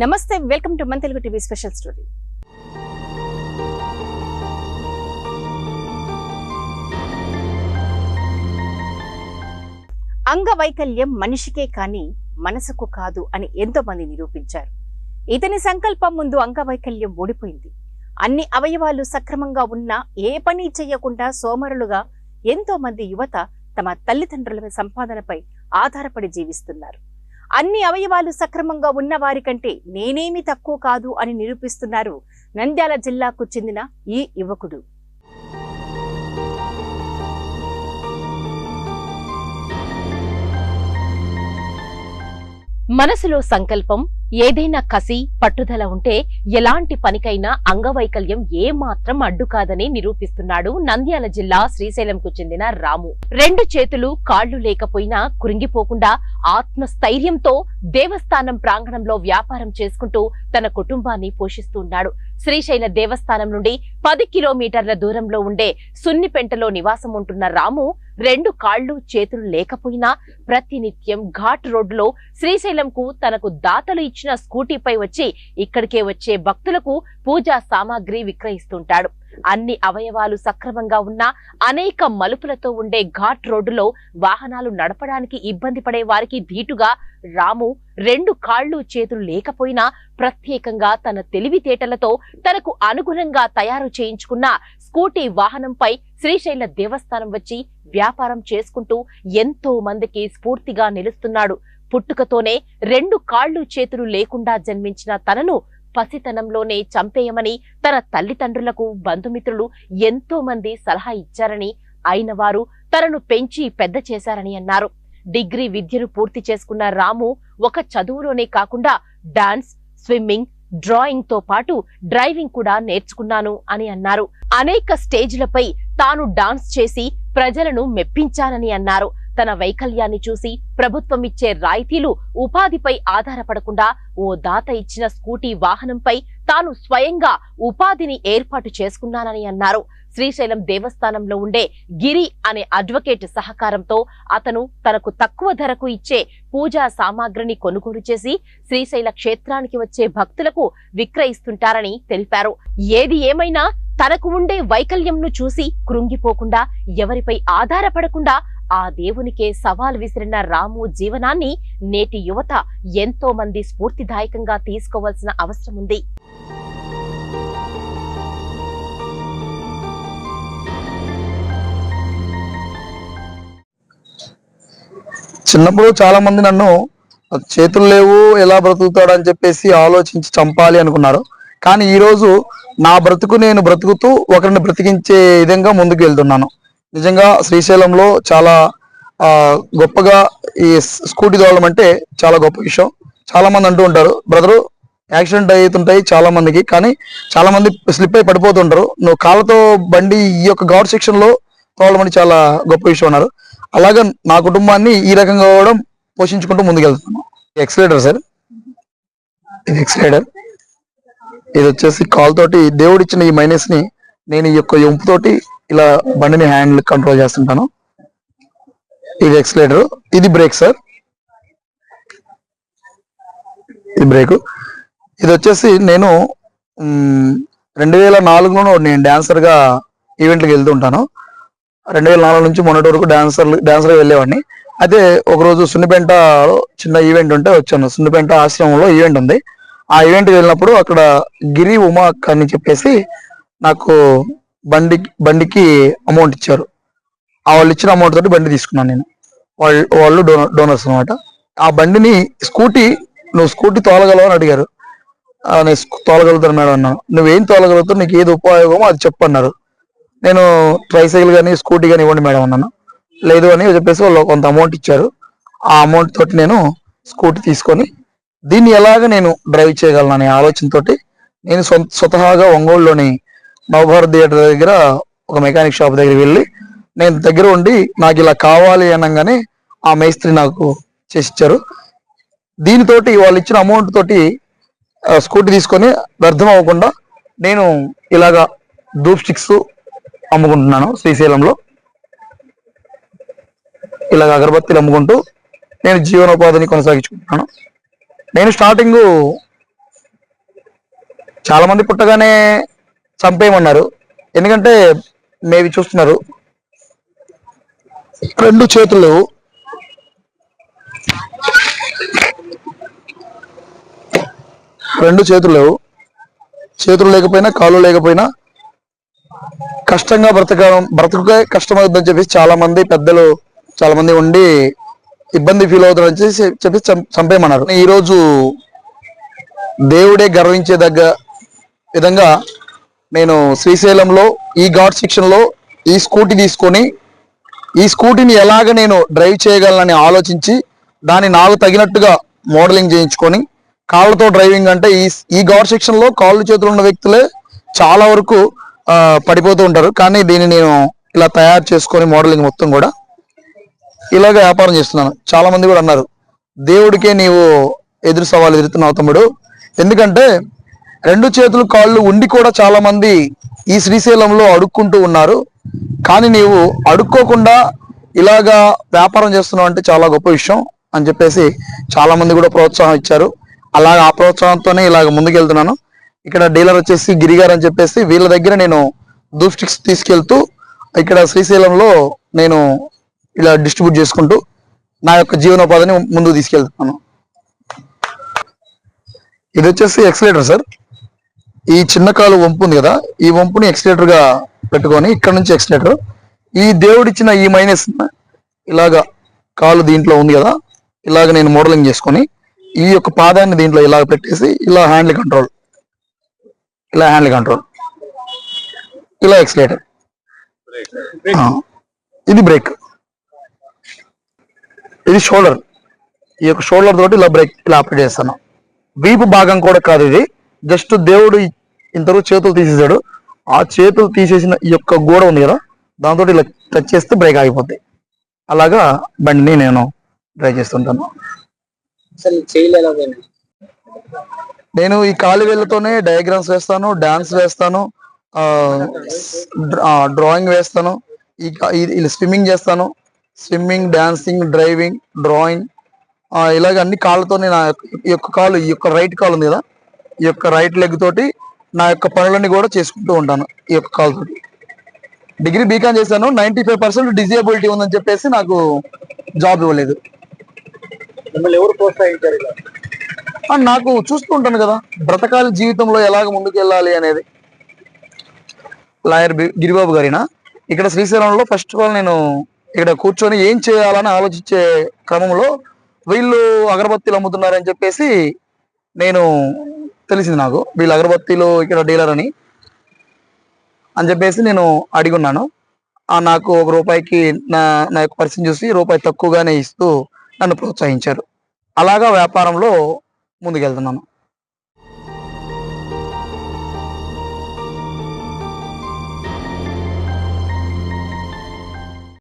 నమస్తే welcome to మన Telugu TV special story. అంగవైకల్యం మనిషికే కాని మనసుకు కాదు అని ఎంతో మంది నిరూపించారు. ఇతని సంకల్పం ముందు అంగవైకల్యం ఓడిపోయింది. అన్ని అవయవాలు సక్రమంగా ఉన్నా ఏ పని చేయకుండా సోమరులుగా ఎంతో మంది యువత తమ తల్లిదండ్రుల సంపాదనపై ఆధారపడి జీవిస్తున్నారు. అన్ని అవయవాలు సక్రమంగా ఉన్న వారి కంటే నేనేమి తక్కువ కాదు అని నిరూపిస్తున్నారు నంద్యాల జిల్లాకు చెందిన ఈ యువకుడు. మనసులో సంకల్పం ఏదైనా కసి పట్టుదల ఉంటే ఎలాంటి పనికైనా అంగవైకల్యం ఏమాత్రం అడ్డు కాదని నిరూపిస్తున్నాడు నంద్యాల జిల్లా శ్రీశైలంకు చెందిన రాము. రెండు చేతులు కాళ్ళు లేకపోయినా కురింగిపోకుండా ఆత్మస్థైర్యంతో దేవస్థానం ప్రాంగణంలో వ్యాపారం చేసుకుంటూ తన కుటుంబాన్ని పోషిస్తున్నాడు శ్రీశైల దేవస్థానం నుండి పది కిలోమీటర్ల దూరంలో ఉండే సున్నిపెంటలో నివాసం ఉంటున్న రాము రెండు కాళ్ళు చేతులు లేకపోయినా ప్రతినిత్యం ఘాట్ రోడ్డులో శ్రీశైలంకు తనకు దాతలు ఇచ్చిన స్కూటీపై వచ్చి ఇక్కడికే వచ్చే భక్తులకు పూజా సామాగ్రి విక్రయిస్తుంటాడు. అన్ని అవయవాలు సక్రమంగా ఉన్న అనేక మలుపులతో ఉండే ఘాట్ రోడ్డులో వాహనాలు నడపడానికి ఇబ్బంది పడే వారికి ధీటుగా రాము రెండు కాళ్ళు చేతులు లేకపోయినా ప్రత్యేకంగా తన తెలివితేటలతో తనకు అనుగుణంగా తయారు చేయించుకున్న స్కూటీ వాహనంపై శ్రీశైల దేవస్థానం వచ్చి వ్యాపారం చేసుకుంటూ ఎంతో మందికి స్ఫూర్తిగా నిలుస్తున్నాడు. పుట్టుకతోనే రెండు కాళ్ళు చేతులు లేకుండా జన్మించిన తనను పసితనంలోనే చంపేయమని తన తల్లిదండ్రులకు బంధుమిత్రులు ఎంతో మంది సలహా ఇచ్చారని అయిన వారు తనను పెంచి పెద్ద చేశారని అన్నారు. డిగ్రీ విద్యను పూర్తి చేసుకున్న రాము ఒక చదువులోనే కాకుండా డాన్స్ స్విమ్మింగ్ డ్రాయింగ్తో పాటు డ్రైవింగ్ కూడా నేర్చుకున్నాను అని అన్నారు. అనేక స్టేజ్లపై తాను డాన్స్ చేసి ప్రజలను మెప్పించానని అన్నారు. తన వైకల్యాన్ని చూసి ప్రభుత్వం ఇచ్చే రాయితీలు ఉపాధిపై ఆధారపడకుండా ఓ దాత ఇచ్చిన స్కూటీ వాహనంపై తాను స్వయంగా ఉపాధిని ఏర్పాటు చేసుకున్నానని అన్నారు. శ్రీశైలం దేవస్థానంలో ఉండే గిరి అనే అడ్వకేట్ సహకారంతో అతను తనకు తక్కువ ధరకు ఇచ్చే పూజా సామాగ్రిని కొనుగోలు చేసి శ్రీశైల క్షేత్రానికి వచ్చే భక్తులకు విక్రయిస్తుంటారని తెలిపారు. ఏది ఏమైనా తనకు ఉండే వైకల్యంను చూసి కృంగిపోకుండా ఎవరిపై ఆధారపడకుండా ఆ దేవునికే సవాల్ విసిరిన రాము జీవనాన్ని నేటి యువత ఎంతో మంది స్ఫూర్తిదాయకంగా తీసుకోవాల్సిన అవసరం ఉంది. చిన్నప్పుడు చాలా మంది నన్ను చేతులు లేవు ఎలా బ్రతుకుతాడు? అని చెప్పేసి ఆలోచించి చంపాలి అనుకున్నారు. కానీ ఈ రోజు నా బ్రతుకు నేను బ్రతుకుతూ ఒకరిని బ్రతికించే విధంగా ముందుకు వెళ్తున్నాను. నిజంగా శ్రీశైలంలో చాలా గొప్పగా ఈ స్కూటీ తోలడం అంటే చాలా గొప్ప విషయం. చాలా మంది అంటూ ఉంటారు బ్రదరు యాక్సిడెంట్ అవుతుంటాయి చాలా మందికి కానీ చాలా మంది స్లిప్ అయి పడిపోతుంటారు. నువ్వు కాళ్ళతో బండి ఈ యొక్క ఘాట్ సెక్షన్లో తోలడం చాలా గొప్ప విషయం అన్నారు. అలాగే నా కుటుంబాన్ని ఈ రకంగా కూడా పోషించుకుంటూ ముందుకెళ్తున్నాను ఎక్స్లేటర్ సార్? ఇది ఎక్సలేటర్. ఇది వచ్చేసి కాల్ తోటి దేవుడిచ్చిన ఈ మైనస్ని నేను ఈ యొక్క ఎంపు తోటి ఇలా బండిని హ్యాండ్ కంట్రోల్ చేస్తుంటాను. ఇది ఎక్సలేటర్ ఇది బ్రేక్ సార్ ఇది బ్రేక్ ఇది వచ్చేసి నేను రెండు వేల నాలుగులో నేను డాన్సర్గా ఈవెంట్లకు వెళ్తూ ఉంటాను. రెండు వేల నాలుగు నుంచి మొన్నటి వరకు డాన్సర్లు డాన్సర్గా వెళ్ళేవాడిని. అయితే ఒకరోజు సున్నిపెంటలో చిన్న ఈవెంట్ ఉంటే వచ్చాను. సున్నిపెంట ఆశ్రమంలో ఈవెంట్ ఉంది. ఆ ఈవెంట్కి వెళ్ళినప్పుడు అక్కడ గిరి ఉమా అక్క అని చెప్పేసి నాకు బండి బండికి అమౌంట్ ఇచ్చారు. ఆ వాళ్ళు ఇచ్చిన అమౌంట్ తోటి బండి తీసుకున్నాను నేను. వాళ్ళు వాళ్ళు డోనర్ డోనర్స్ అనమాట ఆ బండిని స్కూటీ నువ్వు స్కూటీ తోలగలవు? అని అడిగారు. నేను తోలగలుగుతాను మేడం అన్నాను. నువ్వేం తోలగలుగుతావు? నీకు ఏది ఉపయోగమో అది చెప్పు అన్నారు. నేను ట్రైసైకిల్ కానీ స్కూటీ కానీ ఇవ్వండి మేడం అన్నాను. లేదు అని చెప్పేసి వాళ్ళు కొంత అమౌంట్ ఇచ్చారు. ఆ అమౌంట్ తోటి నేను స్కూటీ తీసుకొని దీన్ని ఎలాగ నేను డ్రైవ్ చేయగలను అనే ఆలోచనతో నేను స్వతహాగా ఒంగోలులోని నవభారత్ థియేటర్ దగ్గర ఒక మెకానిక్ షాప్ దగ్గర వెళ్ళి నేను దగ్గర ఉండి నాకు ఇలా కావాలి అనగానే ఆ మేస్త్రి నాకు చేసిచ్చారు. దీనితోటి వాళ్ళు ఇచ్చిన అమౌంట్ తోటి స్కూటీ తీసుకొని వ్యర్థం అవ్వకుండా నేను ఇలాగా ధూప్ స్టిక్స్ అమ్ముకుంటున్నాను శ్రీశైలంలో. ఇలాగ అగరబత్తీలు అమ్ముకుంటూ నేను జీవనోపాధిని కొనసాగించుకుంటున్నాను. నేను స్టార్టింగ్ చాలా మంది పుట్టగానే చంపేయమన్నారు. ఎందుకంటే మేవి చూస్తున్నారు. రెండు చేతులు. లేవు రెండు చేతులు లేవు. చేతులు లేకపోయినా కాళ్ళు లేకపోయినా కష్టంగా బ్రతక బ్రతుకుకే కష్టమవుతుందని చెప్పేసి చాలా మంది పెద్దలు చాలా మంది ఉండి ఇబ్బంది ఫీల్ అవుతారని చెప్పేసి చెప్పి చం- చంపేయమన్నారు. ఈరోజు దేవుడే దేవుడే గర్వించేదగ్గ విధంగా నేను శ్రీశైలంలో ఈ ఘాట్ సెక్షన్లో ఈ స్కూటీ తీసుకొని ఈ స్కూటీని ఎలాగ నేను డ్రైవ్ చేయగలనని ఆలోచించి దాన్ని నాకు తగినట్టుగా మోడలింగ్ చేయించుకొని కాళ్ళతో డ్రైవింగ్ అంటే ఈ ఈ ఘాట్ సెక్షన్లో కాళ్ళు చేతులు ఉన్న వ్యక్తులే చాలా వరకు పడిపోతూ ఉంటారు. కానీ దీన్ని నేను ఇలా తయారు చేసుకొని మోడలింగ్ మొత్తం కూడా ఇలాగ వ్యాపారం చేస్తున్నాను. చాలా మంది కూడా అన్నారు దేవుడికే నీవు ఎదురు సవాలు ఎదురుతున్నావు తమ్ముడు. ఎందుకంటే రెండు చేతులు కాళ్ళు ఉండి కూడా చాలా మంది ఈ శ్రీశైలంలో అడుక్కుంటూ ఉన్నారు. కానీ నీవు అడుక్కోకుండా ఇలాగా వ్యాపారం చేస్తున్నావు అంటే చాలా గొప్ప విషయం అని చెప్పేసి చాలా మంది కూడా ప్రోత్సాహం ఇచ్చారు. అలాగ ఆ ప్రోత్సాహంతోనే ఇలాగ ముందుకెళ్తున్నాను. ఇక్కడ డీలర్ వచ్చేసి గిరిగారు అని చెప్పేసి వీళ్ళ దగ్గర నేను దూప్ స్టిక్స్ తీసుకెళ్తూ ఇక్కడ శ్రీశైలంలో నేను ఇలా డిస్ట్రిబ్యూట్ చేసుకుంటూ నా యొక్క జీవనోపాధిని ముందుకు తీసుకెళ్తున్నాను. ఇది వచ్చేసి ఎక్సలేటర్ సార్ ఈ చిన్న కాలు వంపు ఉంది కదా ఈ వంపుని ఎక్సలేటర్గా పెట్టుకొని ఇక్కడ నుంచి ఎక్సలేటర్ ఈ దేవుడిచ్చిన ఈ మైనస్ ఇలాగా కాలు దీంట్లో ఉంది కదా ఇలాగ నేను మోడలింగ్ చేసుకొని ఈ యొక్క పాదాన్ని దీంట్లో ఇలాగ పెట్టేసి ఇలా హ్యాండిల్ కంట్రోల్ ఇలా హ్యాండిల్ కంట్రోల్ ఇలా ఎక్సలేటర్ ఇది బ్రేక్ ఇది షోల్డర్. ఈ యొక్క షోల్డర్ తోటి ఇలా బ్రేక్ ఇలా అప్లై చేస్తాను. వీపు భాగం కూడా కాదు ఇది. జస్ట్ దేవుడు ఇంతవరకు చేతులు తీసేసాడు ఆ చేతులు తీసేసిన ఈ యొక్క గోడ ఉంది కదా దాంతో ఇలా టచ్ చేస్తే బ్రేక్ ఆగిపోద్ది. అలాగా బండిని నేను డ్రైవ్ చేస్తుంటాను. నేను ఈ కాలి వేళ్ళతోనే డయాగ్రామ్స్ వేస్తాను డాన్స్ వేస్తాను డ్రాయింగ్ వేస్తాను ఈ స్విమ్మింగ్ చేస్తాను. స్విమ్మింగ్ డాన్సింగ్ డ్రైవింగ్ డ్రాయింగ్ ఇలాగ అన్ని కాళ్ళతోనే నా యొక్క- ఈ యొక్క కాలు ఈ యొక్క రైట్ కాలు ఉంది కదా? ఈ యొక్క రైట్ లెగ్ తోటి నా యొక్క పనులన్నీ కూడా చేసుకుంటూ ఉంటాను ఈ యొక్క కాలు తోటి. డిగ్రీ బీకాన్ చేశాను నైన్టీ ఫైవ్ పర్సెంట్ డిజేబిలిటీ ఉందని చెప్పేసి నాకు జాబ్ ఇవ్వలేదు. ఎవరు ప్రోత్సహించారు నాకు చూస్తూ ఉంటాను కదా బ్రతకాలి జీవితంలో ఎలాగ ముందుకు వెళ్ళాలి అనేది. లాయర్ బి- గిరిబాబు గారినా? ఇక్కడ శ్రీశైలంలో ఫస్ట్ ఆఫ్ ఆల్ నేను ఇక్కడ కూర్చొని ఏం చేయాలని ఆలోచించే క్రమంలో వీళ్ళు అగరబత్తీలు అమ్ముతున్నారని చెప్పేసి నేను తెలిసింది నాకు. వీళ్ళు అగరబత్తీలు ఇక్కడ డీలర్ అని. అని చెప్పేసి నేను అడిగి ఉన్నాను నాకు ఒక రూపాయికి నా నా యొక్క పరిస్థితి చూసి రూపాయి తక్కువగానే ఇస్తూ నన్ను ప్రోత్సహించారు. అలాగా వ్యాపారంలో ముందుకెళ్తున్నాను.